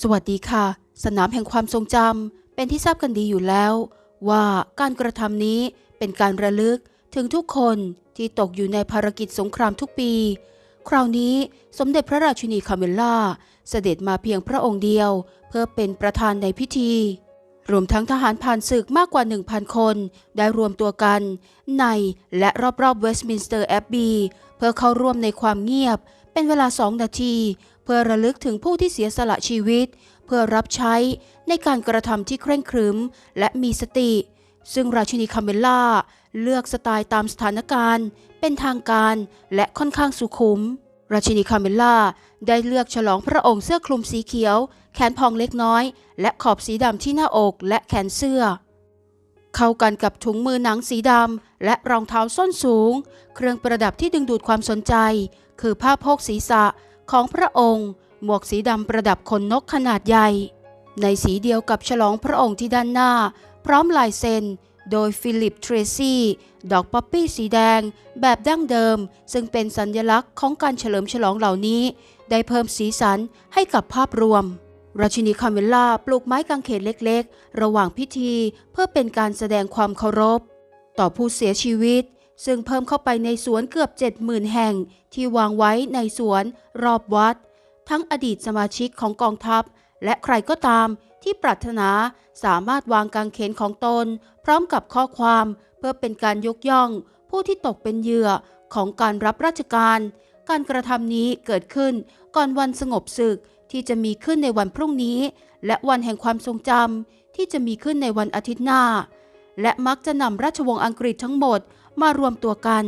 สวัสดีค่ะ สนามแห่งความทรงจำเป็นที่ทราบกันดีอยู่แล้ว ว่าการกระทำนี้เป็นการระลึกถึงทุกคนที่ตกอยู่ในภารกิจสงครามทุกปี คราวนี้สมเด็จพระราชินีคาเมลล่า เสด็จมาเพียงพระองค์เดียว เพื่อเป็นประธานในพิธี รวมทั้งทหารผ่านศึกมากกว่า 1,000 คน ได้รวมตัวกัน ในและรอบๆเวสต์มินสเตอร์แอบบีเพื่อเข้าร่วมในความเงียบ เป็นเวลาสองนาที เพื่อระลึกถึงผู้ที่เสียสละชีวิต เพื่อรับใช้ในการกระทำที่เคร่งครึม และมีสติ ซึ่งราชินีคาเมลล่า เลือกสไตล์ตามสถานการณ์ เป็นทางการและค่อนข้างสุขุม ราชินีคาเมล่าได้เลือกฉลองพระองค์เสื้อคลุมสีเขียว แขนพองเล็กน้อย และขอบสีดำที่หน้าอกและแขนเสื้อ เข้ากันกับถุงมือหนังสีดำและรองเท้าส้นสูง เครื่องประดับที่ดึงดูดความสนใจ คือผ้าโพกศีรษะของพระองค์ หมวกสีดำประดับขนนกขนาดใหญ่ ในสีเดียวกับฉลองพระองค์ที่ด้านหน้า พร้อมลายเซ็น โดยฟิลิปเทรซี่ ดอกป๊อปปี้สีแดง แบบดั้งเดิม ซึ่งเป็นสัญลักษณ์ของการเฉลิมฉลองเหล่านี้ ได้เพิ่มสีสันให้กับภาพรวม ราชินีคาเมลล่าปลูกไม้กางเขนเล็กๆ ระหว่างพิธีเพื่อเป็นการแสดงความเคารพ ต่อผู้เสียชีวิต ซึ่งเพิ่มเข้าไปในสวนเกือบ 70,000 แห่งที่วางไว้ในสวนรอบวัด ทั้งอดีตสมาชิกของกองทัพ และใครก็ตามที่ปรารถนาสามารถวางกางเขนของตน พร้อมกับข้อความเพื่อเป็นการยกย่อง ผู้ที่ตกเป็นเหยื่อของการรับราชการ การกระทำนี้เกิดขึ้นก่อนวันสงบศึกที่จะมีขึ้นในวันพรุ่งนี้ และวันแห่งความทรงจำที่จะมีขึ้นในวันอาทิตย์หน้า และมักจะนำราชวงศ์อังกฤษทั้งหมดมารวมตัวกัน